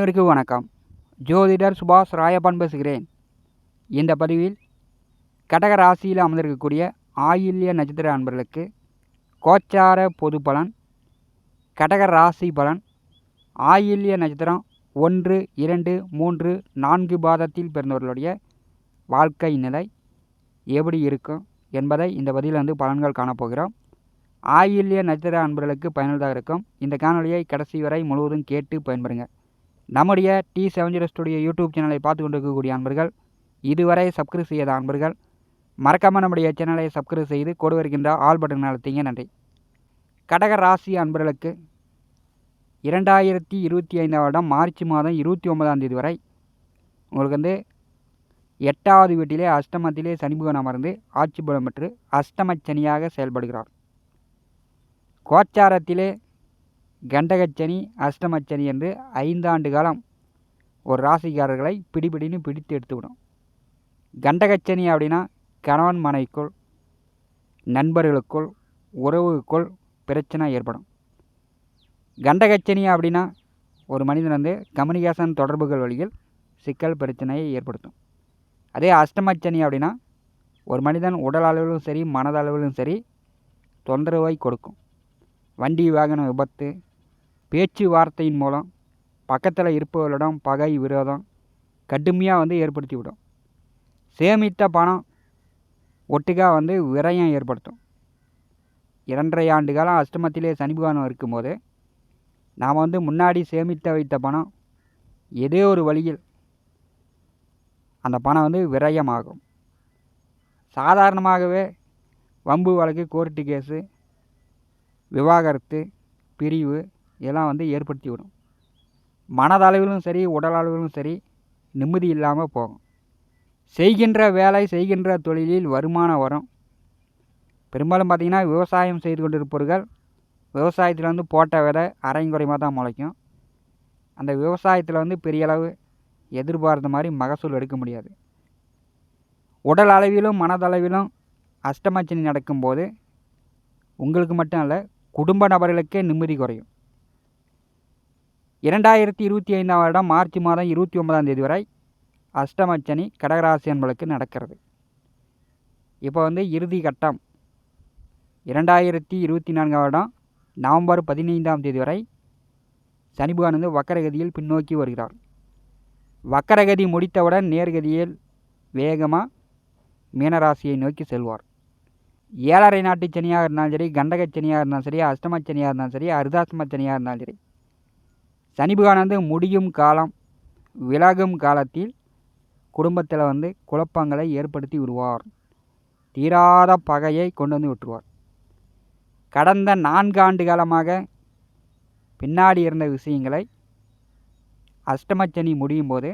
அனைவருக்கும் வணக்கம். ஜோதிடர் சுபாஷ் ராயப்பன் பேசுகிறேன். இந்த பதிவில் கடக ராசியில் அமர்ந்திருக்கக்கூடிய ஆயில்ய நட்சத்திர அன்பர்களுக்கு கோச்சார பொது பலன் கடக ராசி பலன் ஆயில்ய நட்சத்திரம் ஒன்று இரண்டு மூன்று நான்கு பாதத்தில் பிறந்தவர்களுடைய வாழ்க்கை நிலை எப்படி இருக்கும் என்பதை இந்த பதிவில் வந்து பலன்கள் காணப்போகிறோம். ஆயில்ய நட்சத்திர அன்பர்களுக்கு பயனுள்ளதாக இருக்கும். இந்த காணொலியை கடைசி வரை முழுவதும் கேட்டு பயன்பெறுங்க. நம்முடைய T seven zero studio YouTube சேனலை பார்த்து கொண்டு இருக்கக்கூடிய அன்பர்கள் இதுவரை சப்ஸ்கிரைப் செய்யாத அன்பர்கள் மறக்காமல் நம்முடைய சேனலை சப்ஸ்கிரைப் செய்து கொடு வருகின்ற ஆல் பட்டன் அழுத்திங்க நன்றி. கடக ராசி அன்பர்களுக்கு இரண்டாயிரத்தி இருபத்தி ஐந்தாம் வருடம் மார்ச் மாதம் இருபத்தி ஒன்பதாம் தேதி வரை உங்களுக்கு வந்து எட்டாவது வீட்டிலே அஷ்டமத்திலே சனிபுகன் அமர்ந்து ஆட்சி பலம் பெற்று அஷ்டமச்சனியாக செயல்படுகிறார். கோச்சாரத்திலே கண்டகச்சனி அஷ்டமச்சனி என்று ஐந்தாண்டு காலம் ஒரு ராசிக்காரர்களை பிடிபிடின்னு பிடித்து எடுத்துவிடும் கண்டகச்சனி அப்படின்னா கணவன் மனைக்குள் நண்பர்களுக்குள் உறவுக்குள் பிரச்சனை ஏற்படும். கண்டகச்சனி அப்படின்னா ஒரு மனிதன் வந்து கம்யூனிகேஷன் தொடர்புகள் வழியில் சிக்கல் பிரச்சனையை ஏற்படுத்தும். அதே அஷ்டமச்சனி அப்படின்னா ஒரு மனிதன் உடல் அளவிலும் சரி மனதளவிலும் சரி தொந்தரவை கொடுக்கும். வண்டி வாகன விபத்து பேச்சு வார்த்தையின் மூலம் பக்கத்தில் இருப்பவர்களிடம் பகை விரோதம் கடுமையாக வந்து ஏற்படுத்தி விடும். சேமித்த பணம் ஒட்டுக்காக வந்து விரயம் ஏற்படுத்தும். இரண்டரை ஆண்டு காலம் அஷ்டமத்திலே சனிபகவானம் இருக்கும்போது நாம் வந்து முன்னாடி சேமித்து வைத்த பணம் ஏதோ ஒரு வழியில் அந்த பணம் வந்து விரயமாகும். சாதாரணமாகவே வம்பு வழக்கு கோர்ட்டு கேஸு விவாகரத்து பிரிவு இதெல்லாம் வந்து ஏற்படுத்தி விடும் மனதளவிலும் சரி உடல் அளவிலும் சரி நிம்மதி இல்லாமல் போகும். செய்கின்ற வேலை செய்கின்ற தொழிலில் வருமானம் வரும். பெரும்பாலும் பார்த்திங்கன்னா விவசாயம் செய்து கொண்டிருப்பவர்கள் விவசாயத்தில் வந்து போட்ட விதை அரைங்குறைமாக தான் முளைக்கும். அந்த விவசாயத்தில் வந்து பெரிய அளவு எதிர்பார்த்த மாதிரி மகசூல் எடுக்க முடியாது. உடல் அளவிலும் மனதளவிலும் அஷ்டமச்சனி நடக்கும்போது உங்களுக்கு மட்டும் இல்லை குடும்ப நபர்களுக்கே நிம்மதி குறையும். இரண்டாயிரத்தி இருபத்தி ஐந்தாம் வருடம் மார்ச் மாதம் இருபத்தி ஒன்பதாம் தேதி வரை அஷ்டமச்சனி கடகராசி என்பளுக்கு நடக்கிறது. இப்போ வந்து இறுதி கட்டம். இரண்டாயிரத்தி இருபத்தி நான்காம் வருடம் நவம்பர் பதினைந்தாம் தேதி வரை சனிபகவான் வந்து வக்கரகதியில் பின்னோக்கி வருகிறார். வக்கரகதி முடித்தவுடன் நேர்கதியில் வேகமாக மீனராசியை நோக்கி செல்வார். ஏழரை நாட்டு சனியாக இருந்தாலும் சரி கண்டக சனியாக இருந்தாலும் சரி அஷ்டம சனியாக இருந்தாலும் சரி அர்தாஷ்டம சனியாக இருந்தாலும் சரி சனி பகவான் வந்து முடியும் காலம் விலகும் காலத்தில் குடும்பத்தில் வந்து குழப்பங்களை ஏற்படுத்தி விடுவார். தீராத பகையை கொண்டு வந்து விட்டுருவார். கடந்த நான்கு ஆண்டு காலமாக பின்னாடி இருந்த விஷயங்களை அஷ்டமச்சனி முடியும் போது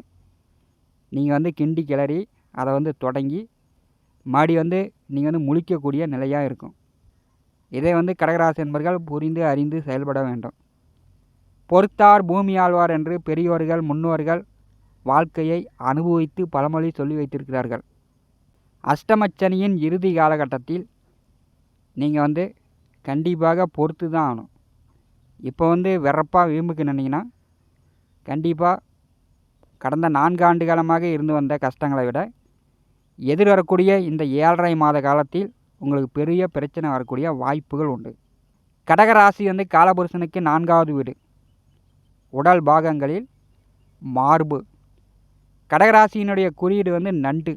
நீங்கள் வந்து கிண்டி கிளறி அதை வந்து தொடங்கி மாடி வந்து நீங்கள் வந்து முழிக்கக்கூடிய நிலையாக இருக்கும். இதை வந்து கடகராசி என்பர்கள் புரிந்து அறிந்து செயல்பட வேண்டும். பொறுத்தார் பூமி ஆழ்வார் என்று பெரியோர்கள் முன்னோர்கள் வாழ்க்கையை அனுபவித்து பழமொழி சொல்லி வைத்திருக்கிறார்கள். அஷ்டமச்சனியின் இறுதி காலகட்டத்தில் நீங்கள் வந்து கண்டிப்பாக பொறுத்து தான் ஆகணும். இப்போ வந்து வெறப்பாக வீம்புக்கு நின்னீங்கன்னா கண்டிப்பாக கடந்த நான்கு ஆண்டு காலமாக இருந்து வந்த கஷ்டங்களை விட எதிர்வரக்கூடிய இந்த ஏழரை மாத காலத்தில் உங்களுக்கு பெரிய பிரச்சனை வரக்கூடிய வாய்ப்புகள் உண்டு. கடகராசி வந்து காலபுருஷனுக்கு நான்காவது வீடு. உடல் பாகங்களில் மார்பு. கடகராசியினுடைய குறியீடு வந்து நண்டு.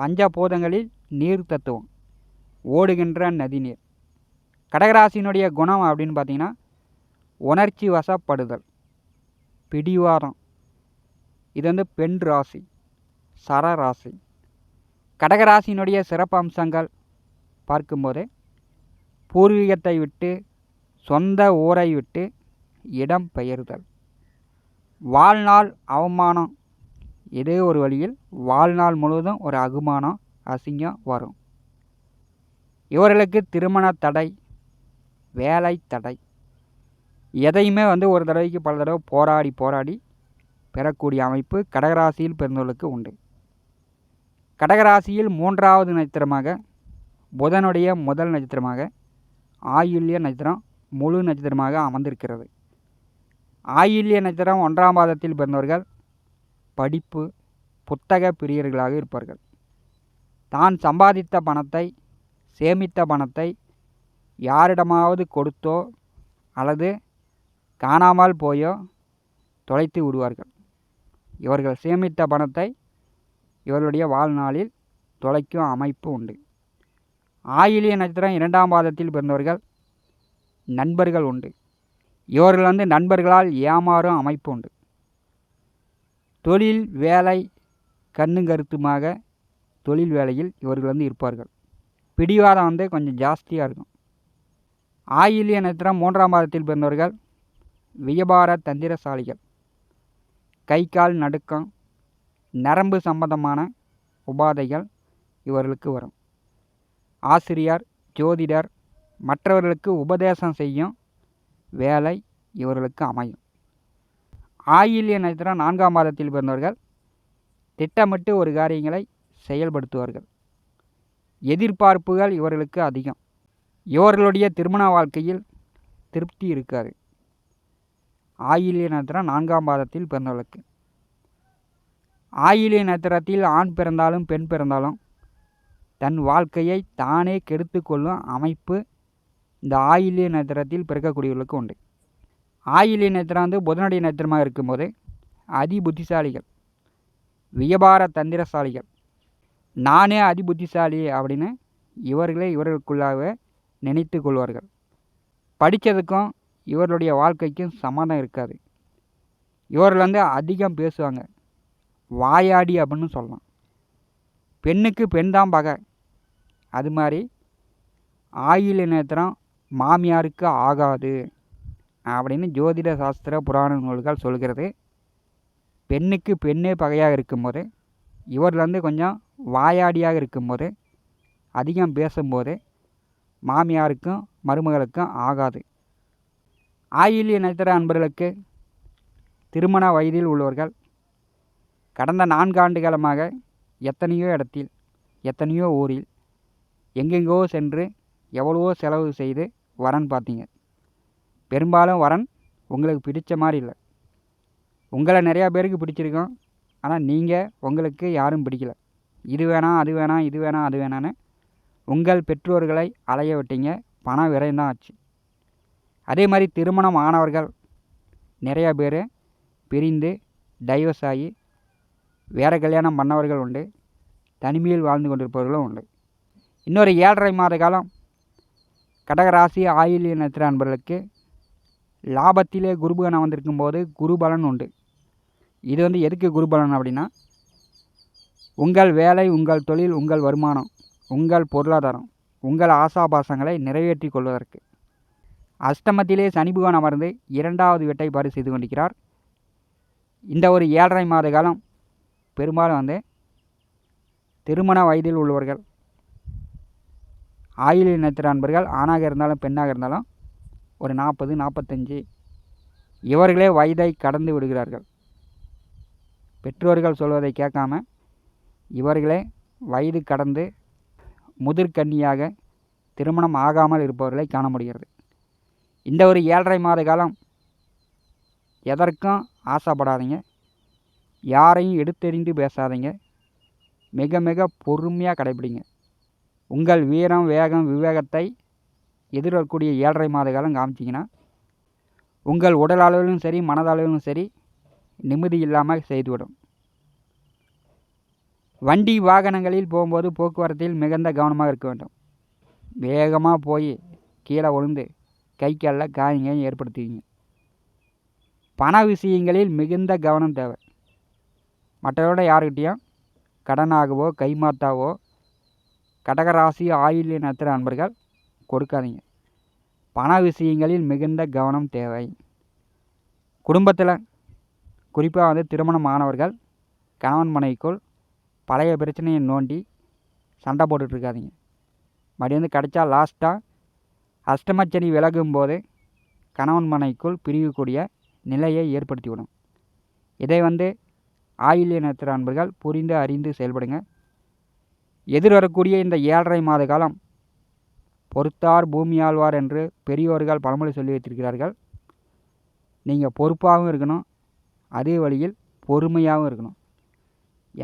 பஞ்சபூதங்களில் நீர் தத்துவம். ஓடுகின்ற நதிநீர். கடகராசியினுடைய குணம் அப்படின்னு பார்த்தீங்கன்னா உணர்ச்சி வசப்படுதல். பிடிவாரம் இது வந்து பெண் ராசி சர ராசி. கடகராசியினுடைய சிறப்பு அம்சங்கள் பார்க்கும்போது பூர்வீகத்தை விட்டு சொந்த ஊரை விட்டு இடம் பெயர்தல். வாழ்நாள் அவமானம். ஏதோ ஒரு வழியில் வாழ்நாள் முழுவதும் ஒரு அகுமானம் அசிங்கம் வரும். இவர்களுக்கு திருமண தடை வேலை தடை. எதையுமே வந்து ஒரு தடவைக்கு பல தடவை போராடி போராடி பெறக்கூடிய அமைப்பு கடகராசியில் பிறந்தவர்களுக்கு உண்டு. கடகராசியில் மூன்றாவது நட்சத்திரமாக புதனுடைய முதல் நட்சத்திரமாக ஆயுள்ய நட்சத்திரம் முழு நட்சத்திரமாக அமர்ந்திருக்கிறது. ஆயில்ய நட்சத்திரம் ஒன்றாம் பாதத்தில் பிறந்தவர்கள். படிப்பு புத்தக பிரியர்களாக இருப்பார்கள் தான் சம்பாதித்த பணத்தை சேமித்த பணத்தை யாரிடமாவது கொடுத்தோ அல்லது காணாமல் போயோ தொலைத்து விடுவார்கள். இவர்கள் சேமித்த பணத்தை இவர்களுடைய வாழ்நாளில் தொலைக்கும் அமைப்பு உண்டு. ஆயிலிய நட்சத்திரம் இரண்டாம் பாதத்தில் பிறந்தவர்கள். நண்பர்கள் உண்டு. இவர்கள் வந்து நண்பர்களால் ஏமாறும் அமைப்பு உண்டு. தொழில் வேலை கண்ணும் கருத்துமாக தொழில் வேலையில் இவர்கள் வந்து இருப்பார்கள். பிடிவாதம் வந்து கொஞ்சம் ஜாஸ்தியாக இருக்கும். ஆயிலிய நட்சத்திரம் மூன்றாம் மாதத்தில் பிறந்தவர்கள் வியாபார தந்திரசாலிகள். கை கால் நடுக்கம் நரம்பு சம்பந்தமான உபாதைகள் இவர்களுக்கு வரும். ஆசிரியர் ஜோதிடர் மற்றவர்களுக்கு உபதேசம் செய்யும் வேலை இவர்களுக்கு அமையும். ஆயில்ய நட்சத்திரம் நான்காம் மாதத்தில் பிறந்தவர்கள் திட்டமிட்டு ஒரு காரியங்களை செயல்படுத்துவார்கள். எதிர்பார்ப்புகள் இவர்களுக்கு அதிகம். இவர்களுடைய திருமண வாழ்க்கையில் திருப்தி இருக்காது. ஆயிலிய நட்சத்திரம் நான்காம் பாதத்தில் பிறந்தவர்களுக்கு. ஆயிலிய நட்சத்திரத்தில் ஆண் பிறந்தாலும் பெண் பிறந்தாலும் தன் வாழ்க்கையை தானே கெடுத்து கொள்ளும் அமைப்பு இந்த ஆயில்ய நட்சத்திரத்தில் பிறக்கக்கூடியவர்களுக்கு உண்டு. ஆயில்ய நட்சத்திரம் வந்து புதனுடைய நட்சத்திரமாக இருக்கும்போது அதி புத்திசாலிகள் வியாபார தந்திரசாலிகள். நானே அதி புத்திசாலி அப்படின்னு இவர்களே இவர்களுக்குள்ளாக நினைத்து கொள்வார்கள். படித்ததுக்கும் இவர்களுடைய வாழ்க்கைக்கும் சம்மந்தம் இருக்காது. இவர்கள் வந்து அதிகம் பேசுவாங்க. வாயாடி அப்படின்னு சொல்லலாம். பெண்ணுக்கு பெண் தான் பகை. அது மாதிரி ஆயில் நேத்திரம் மாமியாருக்கு ஆகாது அப்படின்னு ஜோதிட சாஸ்திர புராண நூல்கள் சொல்கிறது. பெண்ணுக்கு பெண்ணே பகையாக இருக்கும்போது இவர்லேருந்து கொஞ்சம் வாயாடியாக இருக்கும்போது அதிகம் பேசும்போது மாமியாருக்கும் மருமகளுக்கும் ஆகாது. ஆயில்ய நட்சத்திர அன்பர்களுக்கு திருமண வயதில் உள்ளவர்கள் கடந்த நான்கு ஆண்டு காலமாக எத்தனையோ இடத்தில் எத்தனையோ ஊரில் எங்கெங்கோ சென்று எவ்வளவோ செலவு செய்து வரன் பார்த்தீங்க. பெரும்பாலும் வரன் உங்களுக்கு பிடித்த மாதிரி இல்லை. உங்களை நிறையா பேருக்கு பிடிச்சிருக்கோம். ஆனால் நீங்கள் உங்களுக்கு யாரும் பிடிக்கல. இது வேணாம் அது வேணாம் இது வேணாம் அது வேணான்னு உங்கள் பெற்றோர்களை அலைய விட்டீங்க. பணம் விரைந்தான் தான் ஆச்சு. அதே மாதிரி திருமணம் ஆனவர்கள் நிறையா பேர் பிரிந்து டைவர்ஸ் ஆகி வேறு கல்யாணம் பண்ணவர்கள் உண்டு. தனிமையில் வாழ்ந்து கொண்டிருப்பவர்களும் உண்டு. இன்னொரு ஏழரை மாத காலம் கடகராசி ஆயில் இனத்திற அன்பர்களுக்கு லாபத்திலே குருபகன் வந்திருக்கும் போது குருபலன் உண்டு. இது வந்து எதுக்கு குருபலன் அப்படின்னா உங்கள் வேலை உங்கள் தொழில் உங்கள் வருமானம் உங்கள் பொருளாதாரம் உங்கள் ஆசாபாசங்களை நிறைவேற்றி கொள்வதற்கு. அஷ்டமத்திலே சனி அமர்ந்து இரண்டாவது வெட்டை பாரு செய்து கொண்டிருக்கிறார். இந்த ஒரு ஏழரை மாத காலம் பெரும்பாலும் வந்து திருமண வயதில் உள்ளவர்கள் ஆயுள் இனத்திற அன்பர்கள் ஆணாக இருந்தாலும் பெண்ணாக இருந்தாலும் ஒரு நாற்பது நாற்பத்தஞ்சு இவர்களே வயதை கடந்து விடுகிறார்கள். பெற்றோர்கள் சொல்வதை கேட்காம இவர்களே வயது கடந்து முதிர்கன்னியாக திருமணம் ஆகாமல் இருப்பவர்களை காண முடிகிறது. இந்த ஒரு ஏழரை மாத காலம் எதற்கும் ஆசைப்படாதீங்க. யாரையும் எடுத்தெறிந்து பேசாதீங்க. மிக மிக பொறுமையாக கடைபிடிங்க. உங்கள் வீரம் வேகம் விவேகத்தை எதிர்வரக்கூடிய ஏழரை மாத காலம் காமிச்சிங்கன்னா உங்கள் உடல் அளவிலும் சரி மனதளவிலும் சரி நிம்மதி இல்லாமல் செய்துவிடும். வண்டி வாகனங்களில் போகும்போது போக்குவரத்தில் மிகுந்த கவனமாக இருக்க வேண்டும். வேகமாக போய் கீழே விழுந்து கை காலில் காயங்க ஏற்படுத்துவீங்க. பண விஷயங்களில் மிகுந்த கவனம் தேவை. மற்றவரோட யாருக்கிட்டேயும் கடனாகவோ கைமாத்தாவோ கடகராசி ஆயில் நத்திர அன்பர்கள் கொடுக்காதீங்க. பண விஷயங்களில் மிகுந்த கவனம் தேவை. குடும்பத்தில் குறிப்பாக வந்து திருமணம் ஆனவர்கள் கணவன் மனைவிக்குள் பழைய பிரச்சனையை நோண்டி சண்டை போட்டுட்ருக்காதீங்க மறுபடியும் வந்து கிடைச்சா லாஸ்ட்டாக அஷ்டமச்சனி விலகும் போது கணவன் மனைக்குள் பிரிவுக்கூடிய நிலையை ஏற்படுத்திவிடும். இதை வந்து ஆயில்ய இனத்திற அன்பர்கள் புரிந்து அறிந்து செயல்படுங்க. எதிர்வரக்கூடிய இந்த ஏழரை மாத காலம் பொறுத்தார் பூமியாழ்வார் என்று பெரியோர்கள் பழமொழி சொல்லி வைத்திருக்கிறார்கள். நீங்கள் பொறுப்பாகவும் இருக்கணும் அதே வழியில் பொறுமையாகவும் இருக்கணும்.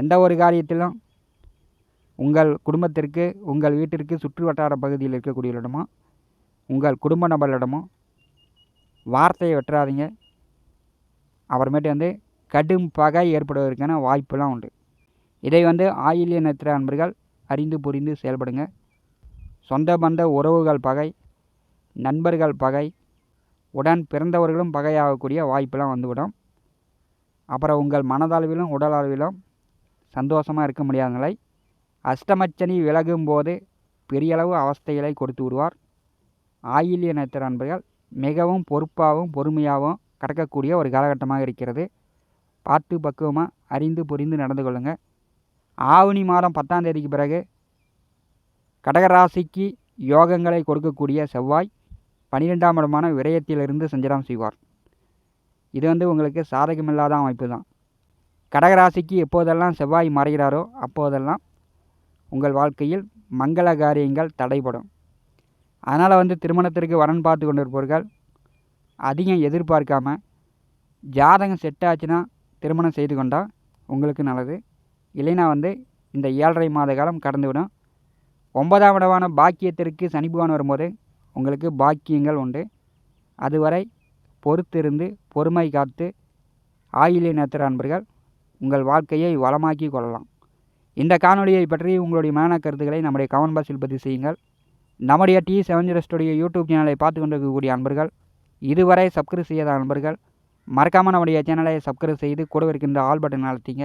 எந்த ஒரு காரியத்திலும் உங்கள் குடும்பத்திற்கு உங்கள் வீட்டிற்கு சுற்று வட்டார பகுதியில் இருக்கக்கூடியவரிடமோ உங்கள் குடும்ப நபர்களிடமோ வார்த்தையை வெட்டுறாதீங்க. அப்புறமேட்டு வந்து கடும் பகை ஏற்படுவதற்கான வாய்ப்பெல்லாம் உண்டு. இதை வந்து ஆயில்ய நட்சத்திர அன்பர்கள் அறிந்து புரிந்து செயல்படுங்க. சொந்த பந்த உறவுகள் பகை நண்பர்கள் பகை உடன் பிறந்தவர்களும் பகையாகக்கூடிய வாய்ப்பெல்லாம் வந்துவிடும். அப்புறம் உங்கள் மனதளவிலும் உடல் அளவிலும் சந்தோஷமாக இருக்க முடியாத நிலை. அஷ்டமச்சனி விலகும் போது பெரியளவு அவஸ்தைகளை கொடுத்து விடுவார். ஆயில்ய நேத்திர நண்பர்கள் மிகவும் பொறுப்பாகவும் பொறுமையாகவும் கடக்கக்கூடிய ஒரு காலகட்டமாக இருக்கிறது. பார்த்து பக்குவமாக அறிந்து புரிந்து நடந்து கொள்ளுங்கள் ஆவணி மாதம் பத்தாம் தேதிக்கு பிறகு கடகராசிக்கு யோகங்களை கொடுக்கக்கூடிய செவ்வாய் பன்னிரெண்டாம் இடமான விரயத்திலிருந்து சஞ்சலம் செய்வார். இது வந்து உங்களுக்கு சாதகமில்லாத அமைப்பு தான். கடகராசிக்கு எப்போதெல்லாம் செவ்வாய் மறைகிறாரோ அப்போதெல்லாம் உங்கள் வாழ்க்கையில் மங்கள காரியங்கள் தடைபடும். அதனால் வந்து திருமணத்திற்கு வரன் பார்த்து கொண்டிருப்பவர்கள் அதிகம் எதிர்பார்க்காம ஜாதகம் செட் ஆச்சுன்னா திருமணம் செய்து கொண்டால் உங்களுக்கு நல்லது. இல்லைன்னா வந்து இந்த ஏழரை மாத காலம் கடந்துவிடும். ஒன்பதாம் இடமான பாக்கியத்திற்கு சனிபகவான் வரும்போது உங்களுக்கு பாக்கியங்கள் உண்டு. அதுவரை பொறுத்திருந்து பொறுமை காத்து ஆயிலிய நேத்திர அன்பர்கள் உங்கள் வாழ்க்கையை வளமாக்கி கொள்ளலாம். இந்த காணொலியை பற்றி உங்களுடைய மன கருத்துக்களை நம்முடைய கமெண்ட் பாக்ஸில் பதிவு செய்யுங்கள். நம்முடைய T seven zero studio YouTube சேனலை பார்த்து கொண்டிருக்கக்கூடிய அன்பர்கள் இதுவரை சப்ஸ்கிரைப் செய்யாத அன்பர்கள் மறக்காமல் நம்முடைய சேனலை சப்ஸ்கிரைப் செய்து கூட இருக்கின்ற ஆல் பட்டன் அழுத்திங்க.